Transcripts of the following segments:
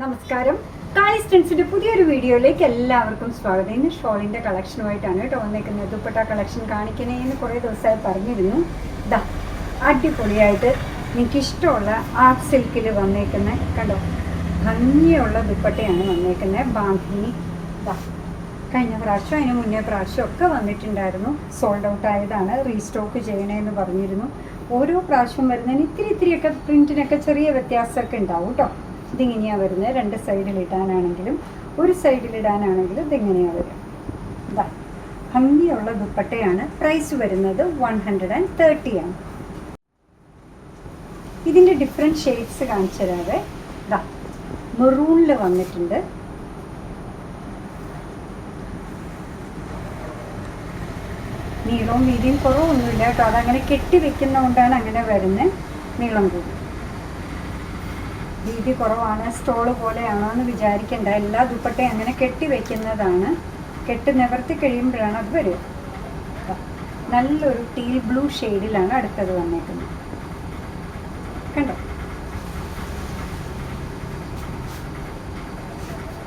നമസ്കാരം. കാളി സ്റ്റൻസിന്റെ പുതിയൊരു വീഡിയോയിലേക്ക് എല്ലാവർക്കും സ്വാഗതം. ഇന്ന് ഷോളിന്റെ കളക്ഷനുമായിട്ടാണ് കേട്ടോ വന്നേക്കുന്നത്. ദുപ്പട്ട കളക്ഷൻ കാണിക്കണേന്ന് കുറേ ദിവസമായി പറഞ്ഞിരുന്നു. ദാ അടിപൊളിയായിട്ട് എനിക്കിഷ്ടമുള്ള ആർട്ട് സിൽക്കിൽ വന്നേക്കുന്ന കണ്ടോ ഭംഗിയുള്ള ദുപ്പട്ടയാണ് വന്നേക്കുന്നത്. ബാങ്കിനി ദാ കഴിഞ്ഞ പ്രാവശ്യം അതിന് മുന്നേ പ്രാവശ്യം ഒക്കെ വന്നിട്ടുണ്ടായിരുന്നു. സോൾഡ് ഔട്ട് ആയതാണ്. റീസ്റ്റോക്ക് ചെയ്യണമെന്ന് പറഞ്ഞിരുന്നു. ഓരോ പ്രാവശ്യം വരുന്നതിന് ഇത്തിരി ഇത്തിരിയൊക്കെ പ്രിന്റിനൊക്കെ ചെറിയ വ്യത്യാസമൊക്കെ ഉണ്ടാവും കേട്ടോ. ഇതിങ്ങനെയാണ് വരുന്നത്. രണ്ട് സൈഡിൽ ഇടാനാണെങ്കിലും ഒരു സൈഡിൽ ഇടാനാണെങ്കിലും ഇതിങ്ങനെയാണ് വരും ഇതാ ഭംഗിയുള്ള ദുപ്പട്ടയാണ് പ്രൈസ് വരുന്നത് വൺ ഹൺഡ്രഡ് ആൻഡ് തേർട്ടി ആണ്. ഇതിന്റെ ഡിഫറെന്റ് ഷെയ്ഡ്സ് കാണിച്ചു തരാതെ ഇതാ മെറൂണിൽ വന്നിട്ടുണ്ട്. നീളവും വീതിയും കുറവൊന്നുമില്ല കേട്ടോ. അതങ്ങനെ കെട്ടി വെക്കുന്നതുകൊണ്ടാണ് അങ്ങനെ വരുന്നത്. നീളം കൂടി. വീതി കുറവാണ് സ്റ്റോൾ പോലെയാണോ എന്ന് വിചാരിക്കേണ്ട. എല്ലാ ദുപ്പട്ടയും അങ്ങനെ കെട്ടി വെക്കുന്നതാണ്. കെട്ട് നിവർത്തി കഴിയുമ്പോഴാണ് അത് വരിക. നല്ലൊരു ടീൽ ബ്ലൂ ഷെയ്ഡിലാണ് അടുത്തത് വന്നേക്കുന്നത്. കണ്ടോ?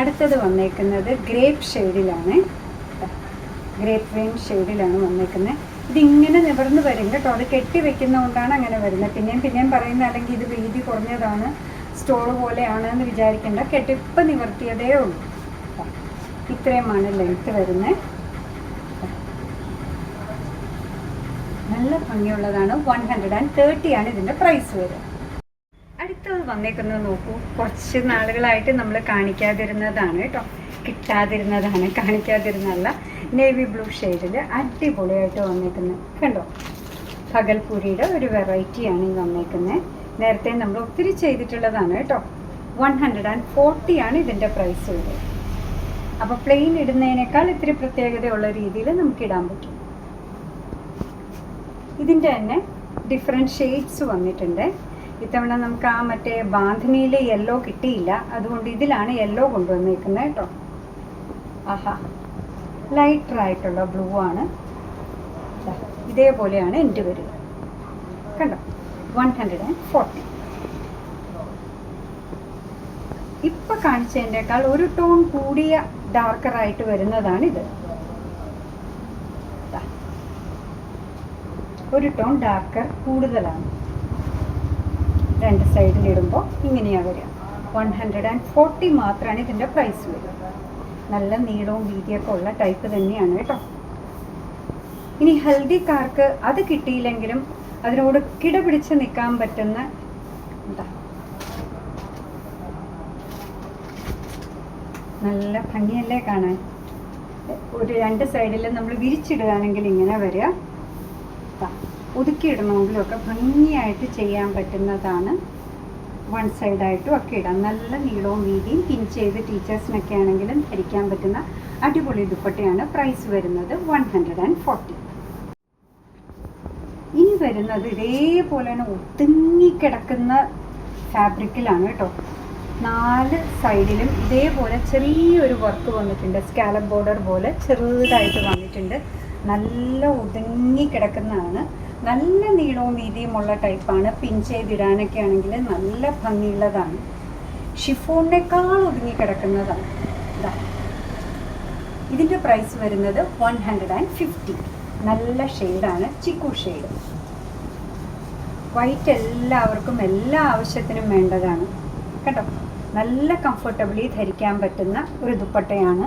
അടുത്തത് വന്നേക്കുന്നത് ഗ്രേപ്പ് ഷെയ്ഡിലാണ് ഗ്രേപ്പ് വെയിൻ ഷെയ്ഡിലാണ് വന്നേക്കുന്നത്. ഇതിങ്ങനെ നിവർന്ന് വരും കേട്ടോ. അത് കെട്ടി വെക്കുന്നതുകൊണ്ടാണ് അങ്ങനെ വരുന്നത്. പിന്നെയും പിന്നെയും പറയുന്ന അല്ലെങ്കിൽ ഇത് വീതി കുറഞ്ഞതാണ്. സ്റ്റോൾ പോലെയാണ് എന്ന് വിചാരിക്കേണ്ട. കെട്ടിപ്പ് നിവർത്തിയതേ ഉള്ളൂ. ഇത്രയുമാണ് ലെങ്ത് വരുന്നത് നല്ല ഭംഗിയുള്ളതാണ്. വൺ ഹൺഡ്രഡ് ആൻഡ് തേർട്ടി ആണ് ഇതിന്റെ പ്രൈസ് വരിക അടുത്തത് വന്നേക്കുന്നത് നോക്കൂ. കുറച്ച് നാളുകളായിട്ട് നമ്മൾ കാണിക്കാതിരുന്നതാണ് കേട്ടോ. കിട്ടാതിരുന്നതാണ് കാണിക്കാതിരുന്നല്ല നേവി ബ്ലൂ ഷെയ്ഡിൽ അടിപൊളിയായിട്ട് വന്നേക്കുന്നത് കണ്ടോ? പകൽപൂരിയുടെ ഒരു വെറൈറ്റിയാണ് ഈ വന്നേക്കുന്നത് നേരത്തെ നമ്മൾ ഒത്തിരി ചെയ്തിട്ടുള്ളതാണ് കേട്ടോ. വൺ ഹൺഡ്രഡ് ആൻഡ് ഫോർട്ടി ആണ് ഇതിന്റെ പ്രൈസ് വരുന്നത് അപ്പോൾ പ്ലെയിൻ ഇടുന്നതിനേക്കാൾ ഇത്തിരി പ്രത്യേകതയുള്ള രീതിയിൽ നമുക്ക് ഇടാൻ പറ്റും. ഇതിന്റെ തന്നെ ഡിഫറെന്റ് ഷെയ്ഡ്സ് വന്നിട്ടുണ്ട്. ഇത്തവണ നമുക്ക് ആ മറ്റേ ബാന്ധിനിയിൽ യെല്ലോ കിട്ടിയില്ല. അതുകൊണ്ട് ഇതിലാണ് യെല്ലോ കൊണ്ടുവന്നേക്കുന്നത് കേട്ടോ. ആഹാ. ലൈറ്റർ ആയിട്ടുള്ള ബ്ലൂ ആണ്. ഇതേപോലെയാണ് എന്റെ വരുന്നത് കണ്ടോ? വൺ ഇപ്പൊ കാണിച്ചതിന്റെക്കാൾ ഒരു ടോൺ കൂടിയ ഡാർക്കർ ആയിട്ട് വരുന്നതാണിത്. ഇത് ഒരു ടോൺ ഡാർക്കർ കൂടുതലാണ്. രണ്ട് സൈഡിൽ ഇടുമ്പോൾ ഇങ്ങനെയാണ് വരിക. വൺ ഹൺഡ്രഡ് ആൻഡ് ഫോർട്ടി മാത്രമാണ് ഇതിന്റെ പ്രൈസ് വരിക. നല്ല നീളവും വീതിയൊക്കെ ഉള്ള ടൈപ്പ് തന്നെയാണ് കേട്ടോ. ഇനി ഹൽദിക്കാർക്ക് അത് കിട്ടിയില്ലെങ്കിലും അതിനോട് കിടപിടിച്ച് നിൽക്കാൻ പറ്റുന്ന എന്താ നല്ല ഭംഗിയല്ലേ കാണാൻ. ഒരു രണ്ട് സൈഡിൽ നമ്മൾ വിരിച്ചിടുകയാണെങ്കിൽ ഇങ്ങനെ വരിക. ദാ, ഒതുക്കിയിടണമെങ്കിലും ഒക്കെ ഭംഗിയായിട്ട് ചെയ്യാൻ പറ്റുന്നതാണ്. വൺ സൈഡായിട്ടും ഒക്കെ ഇടാം. നല്ല നീളവും വീതിയും പിൻ ചെയ്ത് ടീച്ചേഴ്സിനൊക്കെ ആണെങ്കിലും ധരിക്കാൻ പറ്റുന്ന അടിപൊളി ദുപ്പട്ടയാണ്. പ്രൈസ് വരുന്നത് വൺ ഹൺഡ്രഡ് ആൻഡ് ഫോർട്ടി വരുന്നത് ഇതേപോലെ തന്നെ ഒതുങ്ങിക്കിടക്കുന്ന ഫാബ്രിക്കിലാണ് കേട്ടോ. നാല് സൈഡിലും ഇതേപോലെ ചെറിയൊരു വർക്ക് വന്നിട്ടുണ്ട്. സ്കാലപ്പ് ബോർഡർ പോലെ ചെറുതായിട്ട് വന്നിട്ടുണ്ട്. നല്ല ഒതുങ്ങി കിടക്കുന്നതാണ് നല്ല നീളവും വീതിയുമുള്ള ടൈപ്പാണ്. പിൻ ചെയ്തിടാനൊക്കെ ആണെങ്കിൽ നല്ല ഭംഗിയുള്ളതാണ്. ഷിഫോണിനേക്കാൾ ഒതുങ്ങി കിടക്കുന്നതാണ് ഇതാ ഇതിന്റെ പ്രൈസ് വരുന്നത് വൺ ഹൺഡ്രഡ് ആൻഡ് ഫിഫ്റ്റി നല്ല ഷെയ്ഡാണ് ചിക്കു ഷെയ്ഡ് വൈറ്റ് എല്ലാവർക്കും എല്ലാ ആവശ്യത്തിനും വേണ്ടതാണ്. കേട്ടോ? നല്ല കംഫർട്ടബിളി ധരിക്കാൻ പറ്റുന്ന ഒരു ദുപ്പട്ടയാണ്.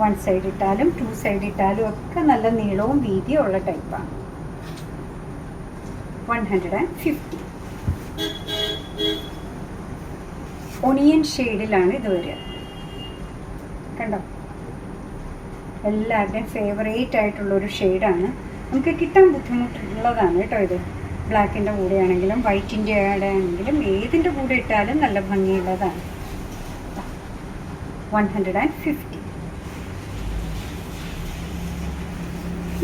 വൺ സൈഡ് ഇട്ടാലും ടു സൈഡ് ഇട്ടാലും ഒക്കെ നല്ല നീളവും വീതിയും ഉള്ള ടൈപ്പാണ് one hundred and fifty onion ഷെയ്ഡിലാണ് ഇത് വരിക. കണ്ടോ? എല്ലാവരുടെയും ഫേവറേറ്റ് ആയിട്ടുള്ള ഒരു ഷെയ്ഡാണ് നമുക്ക് കിട്ടാൻ ബുദ്ധിമുട്ടുള്ളതാണ് കേട്ടോ ഇത്. ബ്ലാക്കിന്റെ കൂടെ ആണെങ്കിലും വൈറ്റിന്റെ ആണെങ്കിലും ഏതിന്റെ കൂടെ ഇട്ടാലും നല്ല ഭംഗിയുള്ളതാണ്. One hundred and fifty.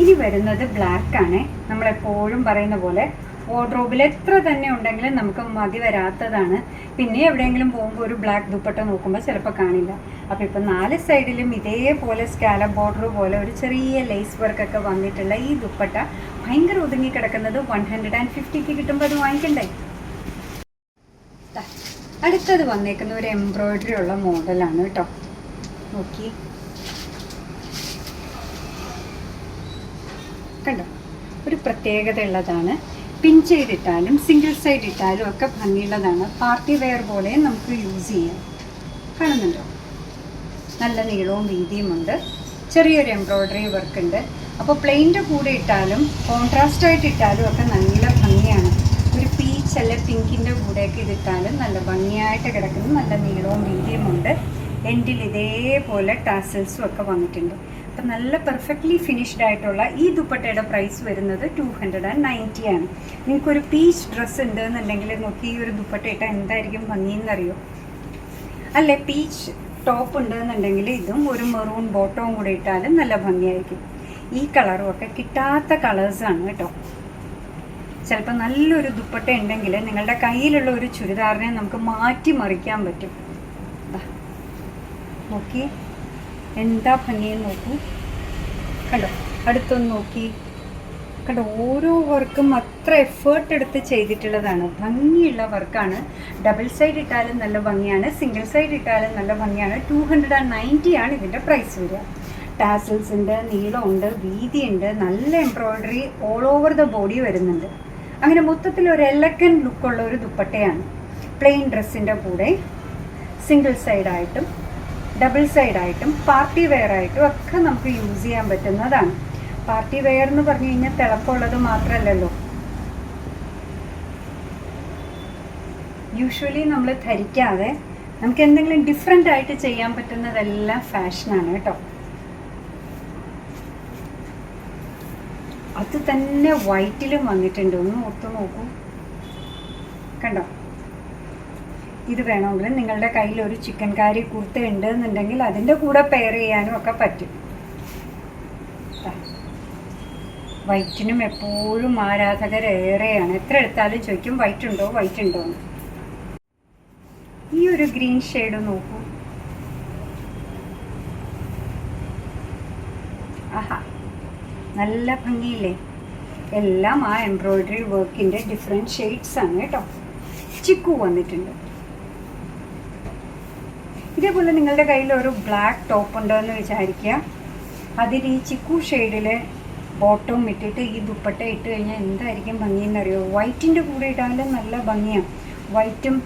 ഇനി വരുന്നത് ബ്ലാക്ക് ആണ് നമ്മളെപ്പോഴും പറയുന്ന പോലെ വാർഡ്രോബിൽ എത്ര തന്നെ ഉണ്ടെങ്കിലും നമുക്ക് മതി വരാത്തതാണ്. പിന്നെ എവിടെയെങ്കിലും പോകുമ്പോൾ ഒരു ബ്ലാക്ക് ദുപ്പട്ട നോക്കുമ്പോൾ ചിലപ്പോൾ കാണില്ല. അപ്പോൾ ഇപ്പം നാല് സൈഡിലും ഇതേപോലെ സ്കാലപ്പ് ബോർഡർ പോലെ ഒരു ചെറിയ ലേസ് വർക്കൊക്കെ വന്നിട്ടുള്ള ഈ ദുപ്പട്ട ഭയങ്കര ഒതുങ്ങി കിടക്കുന്നത് വൺ ഹൺഡ്രഡ് ആൻഡ് ഫിഫ്റ്റിക്ക് കിട്ടുമ്പോൾ അത് വാങ്ങിക്കണ്ടേ? അടുത്തത് വന്നേക്കുന്ന ഒരു എംബ്രോയ്ഡറി ഉള്ള മോഡലാണ് കേട്ടോ. നോക്കി. കണ്ടോ? ഒരു പ്രത്യേകത ഉള്ളതാണ് പിൻ ചെയ്തിട്ടാലും സിംഗിൾ സൈഡ് ഇട്ടാലും ഒക്കെ ഭംഗിയുള്ളതാണ്. പാർട്ടി വെയർ പോലെ നമുക്ക് യൂസ് ചെയ്യാം. കാണുന്നുണ്ടോ? നല്ല നീളവും വീതിയുമുണ്ട് ചെറിയൊരു എംബ്രോയ്ഡറി വർക്ക് ഉണ്ട്. അപ്പോൾ പ്ലെയിന്റെ കൂടെ ഇട്ടാലും കോൺട്രാസ്റ്റ് ആയിട്ട് ഇട്ടാലും ഒക്കെ നല്ല ഭംഗിയാണ്. ഒരു പീച്ച് അല്ലെ പിങ്കിന്റെ കൂടെയൊക്കെ ഇതിട്ടാലും നല്ല ഭംഗിയായിട്ട് കിടക്കുന്നു. നല്ല നീളവും വീതിയുമുണ്ട് എൻഡിൽ ഇതേപോലെ ടാസൽസും ഒക്കെ വന്നിട്ടുണ്ട്. അപ്പം നല്ല പെർഫെക്റ്റ്ലി ഫിനിഷ്ഡ് ആയിട്ടുള്ള ഈ ദുപ്പട്ടയുടെ പ്രൈസ് വരുന്നത് ടു ഹൺഡ്രഡ് ആൻഡ് നയന്റി ആണ്. നിങ്ങൾക്കൊരു പീച്ച് ഡ്രസ്സ് ഉണ്ട് എന്നുണ്ടെങ്കിൽ നോക്കി ഈ ഒരു ദുപ്പട്ട ഇട്ടാൽ എന്തായിരിക്കും ഭംഗിയെന്നറിയോ? അല്ലെ പീച്ച് ടോപ്പ് ഉണ്ട് എന്നുണ്ടെങ്കിൽ ഇതും ഒരു മെറൂൺ ബോട്ടവും കൂടെ ഇട്ടാലും നല്ല ഭംഗിയായിരിക്കും. ഈ കളറും ഒക്കെ കിട്ടാത്ത കളേഴ്സാണ് കേട്ടോ. ചിലപ്പോൾ നല്ലൊരു ദുപ്പട്ട ഉണ്ടെങ്കിൽ നിങ്ങളുടെ കയ്യിലുള്ള ഒരു ചുരിദാറിനെ നമുക്ക് മാറ്റി മറിക്കാൻ പറ്റും. നോക്കി. എന്താ ഭംഗിയെന്ന് നോക്കൂ. കണ്ടോ? അടുത്തൊന്ന് നോക്കി. കണ്ടോ? ഓരോ വർക്കും അത്ര എഫേർട്ട് എടുത്ത് ചെയ്തിട്ടുള്ളതാണ്. ഭംഗിയുള്ള വർക്കാണ്. ഡബിൾ സൈഡ് ഇട്ടാലും നല്ല ഭംഗിയാണ്. സിംഗിൾ സൈഡ് ഇട്ടാലും നല്ല ഭംഗിയാണ്. ടു ഹൺഡ്രഡ് ആൻഡ് നയന്റി ആണ് ഇതിന്റെ പ്രൈസ് വരിക. ടാസൽസ് ഉണ്ട് നീളമുണ്ട് വീതിയുണ്ട് നല്ല embroidery all over the body വരുന്നുണ്ട്. അങ്ങനെ മൊത്തത്തിൽ ഒരു എലക്കൻ ലുക്കുള്ള ഒരു ദുപ്പട്ടയാണ്. പ്ലെയിൻ ഡ്രസ്സിന്റെ കൂടെ സിംഗിൾ സൈഡായിട്ടും ഡബിൾ സൈഡായിട്ടും പാർട്ടി വെയർ ആയിട്ടും ഒക്കെ നമുക്ക് യൂസ് ചെയ്യാൻ പറ്റുന്നതാണ്. പാർട്ടി വെയർ എന്ന് പറഞ്ഞു കഴിഞ്ഞാൽ തിളക്കമുള്ളത് മാത്രമല്ലല്ലോ. യൂഷ്വലി നമ്മൾ ധരിക്കാതെ നമുക്ക് എന്തെങ്കിലും ഡിഫറെന്റ് ആയിട്ട് ചെയ്യാൻ പറ്റുന്നതെല്ലാം ഫാഷനാണ് കേട്ടോ. അത് തന്നെ വൈറ്റിലും വന്നിട്ടുണ്ട്. ഒന്ന് ഓർത്ത് നോക്കൂ. കണ്ടോ? ഇത് വേണമെങ്കിൽ നിങ്ങളുടെ കയ്യിൽ ഒരു ചിക്കൻ കാരി കുർത്ത ഉണ്ട് എന്നുണ്ടെങ്കിൽ അതിന്റെ കൂടെ പെയർ ചെയ്യാനും ഒക്കെ പറ്റും. വൈറ്റിനും എപ്പോഴും ആരാധകർ ഏറെയാണ്. എത്ര എടുത്താലും ചോദിക്കും വൈറ്റ് ഉണ്ടോ? വൈറ്റ് ഉണ്ടോ? എന്ന്. ഈ ഒരു ഗ്രീൻ ഷെയ്ഡ് നോക്കൂ. ആഹാ. നല്ല ഭംഗിയില്ലേ? എല്ലാം ആ എംബ്രോയിഡറി വർക്കിന്റെ ഡിഫറെന്റ് ഷെയ്ഡ്സ് ആണ് കേട്ടോ. ചിക്കു വന്നിട്ടുണ്ട്. ഇതേപോലെ നിങ്ങളുടെ കയ്യിൽ ഒരു ബ്ലാക്ക് ടോപ്പ് ഉണ്ടെന്ന് വിചാരിക്കുക. അതിൽ ഈ ചിക്കു ഷെയ്ഡിൽ ബോട്ടവും ഇട്ടിട്ട് ഈ ദുപ്പട്ട ഇട്ട് കഴിഞ്ഞാൽ എന്തായിരിക്കും ഭംഗിയെന്നറിയോ? വൈറ്റിന്റെ കൂടെ ഇടാനും നല്ല ഭംഗിയാണ് വൈറ്റും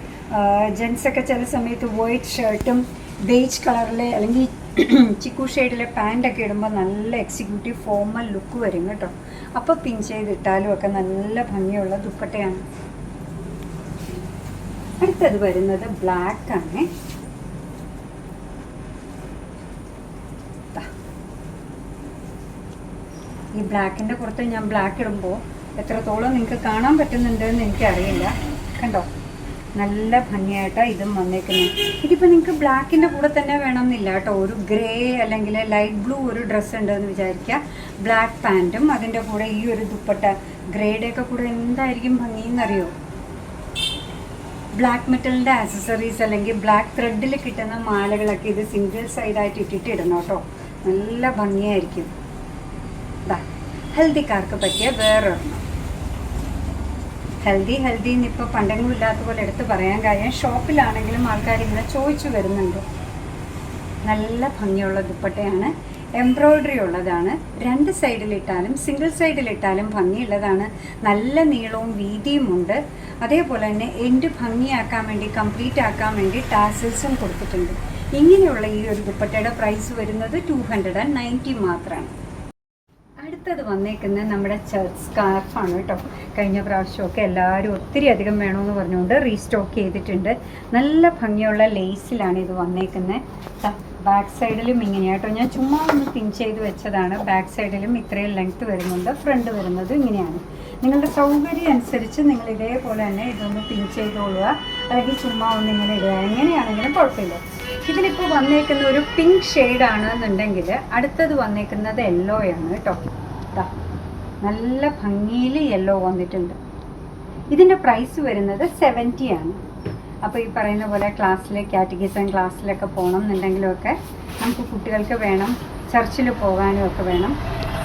ജെൻസൊക്കെ ചില സമയത്ത് വൈറ്റ് ഷർട്ടും ബേജ് കളറിലെ അല്ലെങ്കിൽ ചിക്കു ഷെയ്ഡിലെ പാന്റൊക്കെ ഇടുമ്പോൾ നല്ല എക്സിക്യൂട്ടീവ് ഫോമൽ ലുക്ക് വരും കേട്ടോ. അപ്പോൾ പിൻ ചെയ്തിട്ടാലും ഒക്കെ നല്ല ഭംഗിയുള്ള ദുപ്പട്ടയാണ്. അടുത്തത് വരുന്നത് ബ്ലാക്ക് ആണ്. ഈ ബ്ലാക്കിന്റെ പുറത്ത് ഞാൻ ബ്ലാക്ക് ഇടുമ്പോൾ എത്രത്തോളം നിങ്ങൾക്ക് കാണാൻ പറ്റുന്നുണ്ട് എന്ന് എനിക്കറിയില്ല. കണ്ടോ? നല്ല ഭംഗിയായിട്ടാണ് ഇതും വന്നേക്കുന്നത് ഇതിപ്പോൾ നിങ്ങൾക്ക് ബ്ലാക്കിന്റെ കൂടെ തന്നെ വേണമെന്നില്ല കേട്ടോ. ഒരു ഗ്രേ അല്ലെങ്കിൽ ലൈറ്റ് ബ്ലൂ ഒരു ഡ്രസ്സ് ഉണ്ടെന്ന് വിചാരിക്കുക. ബ്ലാക്ക് പാന്റും അതിന്റെ കൂടെ ഈ ഒരു ദുപ്പട്ട. ഗ്രേയുടെ ഒക്കെ കൂടെ എന്തായിരിക്കും ഭംഗിയെന്നറിയോ ബ്ലാക്ക് മെറ്റലിന്റെ ആക്സസറീസ് അല്ലെങ്കിൽ ബ്ലാക്ക് ത്രെഡിൽ കിട്ടുന്ന മാലകളൊക്കെ ഇത് സിംഗിൾ സൈഡായിട്ട് ഇട്ടിട്ട് ഇടണം കേട്ടോ. നല്ല ഭംഗിയായിരിക്കും. ഹെൽത്തിക്കാർക്ക് പറ്റിയ വേറൊരെണ്ണം. ഹെൽത്തി ഹെൽത്തി എന്നിപ്പോൾ പണ്ടെങ്കിലും ഇല്ലാത്ത പോലെ എടുത്ത് പറയാൻ കാര്യം ഷോപ്പിലാണെങ്കിലും ആൾക്കാർ ഇങ്ങനെ ചോദിച്ചു വരുന്നുണ്ട്. നല്ല ഭംഗിയുള്ള ദുപ്പട്ടയാണ് എംബ്രോയ്ഡറി ഉള്ളതാണ് രണ്ട് സൈഡിലിട്ടാലും സിംഗിൾ സൈഡിലിട്ടാലും ഭംഗിയുള്ളതാണ് നല്ല നീളവും വീതിയുമുണ്ട് അതേപോലെ തന്നെ എൻഡ് ഭംഗിയാക്കാൻ വേണ്ടി കംപ്ലീറ്റ് ആക്കാൻ വേണ്ടി ടാസൽസും കൊടുത്തിട്ടുണ്ട്. ഇങ്ങനെയുള്ള ഈ ഒരു ദുപ്പട്ടയുടെ പ്രൈസ് വരുന്നത് ടു ഹൺഡ്രഡ് ആൻഡ് നയന്റി മാത്രമാണ് അടുത്തത് വന്നേക്കുന്നത് നമ്മുടെ ചർച്ച് സ്കാർഫാണ് കേട്ടോ. കഴിഞ്ഞ പ്രാവശ്യമൊക്കെ എല്ലാവരും ഒത്തിരി അധികം വേണമെന്ന് പറഞ്ഞുകൊണ്ട് റീസ്റ്റോക്ക് ചെയ്തിട്ടുണ്ട്. നല്ല ഭംഗിയുള്ള ലേസിലാണ് ഇത് വന്നേക്കുന്നത്. ബാക്ക് സൈഡിലും ഇങ്ങനെയാട്ടോ ഞാൻ ചുമ്മാ ഒന്ന് പിൻ ചെയ്ത് വെച്ചതാണ്. ബാക്ക് സൈഡിലും ഇത്രയും ലെങ്ത് വരുന്നുണ്ട്. ഫ്രണ്ട് വരുന്നത് ഇങ്ങനെയാണ്. നിങ്ങളുടെ സൗകര്യം അനുസരിച്ച് നിങ്ങൾ ഇതേപോലെ തന്നെ ഇതൊന്ന് പിൻ ചെയ്തോളുക. അല്ലെങ്കിൽ ചുമ്മാ ഒന്ന് ഇങ്ങനെ ഇടുക. എങ്ങനെയാണെങ്കിലും കുഴപ്പമില്ല. ഇതിലിപ്പോൾ വന്നേക്കുന്ന ഒരു പിങ്ക് ഷെയ്ഡ് ആണെന്നുണ്ടെങ്കിൽ അടുത്തത് വന്നേക്കുന്നത് യെല്ലോ ആണ് കേട്ടോ. ദാ നല്ല ഭംഗിയിൽ യെല്ലോ വന്നിട്ടുണ്ട്. ഇതിന്റെ പ്രൈസ് വരുന്നത് സെവന്റി ആണ്. അപ്പോൾ ഈ പറയുന്ന പോലെ ക്ലാസ്സിലെ കാറ്റഗിസം ക്ലാസ്സിലൊക്കെ പോകണം എന്നുണ്ടെങ്കിലുമൊക്കെ നമുക്ക് കുട്ടികൾക്ക് വേണം ചർച്ചിൽ പോകാനും ഒക്കെ വേണം.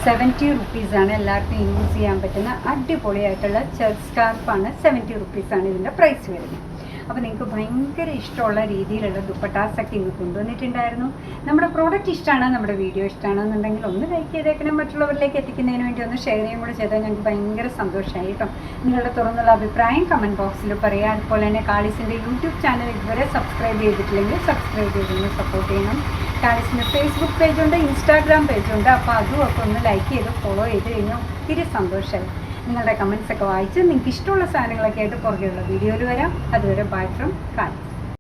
സെവന്റി റുപ്പീസാണ് എല്ലാവർക്കും യൂസ് ചെയ്യാൻ പറ്റുന്ന അടിപൊളിയായിട്ടുള്ള ചർച്ച് സ്കാർഫാണ് സെവന്റി റുപ്പീസാണ് ഇതിന്റെ പ്രൈസ് വരുന്നത്. അപ്പോൾ നിങ്ങൾക്ക് ഭയങ്കര ഇഷ്ടമുള്ള രീതിയിലുള്ള ദുപ്പട്ടാസൊക്കെ ഇങ്ങ് കൊണ്ടുവന്നിട്ടുണ്ടായിരുന്നു. നമ്മുടെ പ്രോഡക്റ്റ് ഇഷ്ടമാണ് നമ്മുടെ വീഡിയോ ഇഷ്ടമാണെന്നുണ്ടെങ്കിൽ ഒന്ന് ലൈക്ക് ചെയ്തേക്കണം. മറ്റുള്ളവരിലേക്ക് എത്തിക്കുന്നതിന് വേണ്ടി ഒന്ന് ഷെയർ ചെയ്യും കൂടെ ചെയ്താൽ ഞങ്ങൾക്ക് ഭയങ്കര സന്തോഷമായി കേട്ടോ. നിങ്ങളുടെ തുറന്നുള്ള അഭിപ്രായം കമന്റ് ബോക്സിൽ പറയുക. അതുപോലെ തന്നെ കാളിസിന്റെ യൂട്യൂബ് ചാനൽ ഇതുവരെ സബ്സ്ക്രൈബ് ചെയ്തിട്ടില്ലെങ്കിൽ സബ്സ്ക്രൈബ് ചെയ്തൊന്ന് സപ്പോർട്ട് ചെയ്യണം. കാളിസിന്റെ ഫേസ്ബുക്ക് പേജുണ്ട് ഇൻസ്റ്റാഗ്രാം പേജുണ്ട് അപ്പോൾ അതും ഒക്കെ ഒന്ന് ലൈക്ക് ചെയ്ത് ഫോളോ ചെയ്ത് കഴിഞ്ഞാൽ ഒത്തിരി സന്തോഷമായി. നിങ്ങളുടെ കമൻസ് ഒക്കെ വായിച്ച് നിങ്ങൾക്ക് ഇഷ്ടമുള്ള സാധനങ്ങളൊക്കെ ആയിട്ട് പുറകെയുള്ള വീഡിയോയിൽ വരാം. അതുവരെ ബൈ ഫ്രം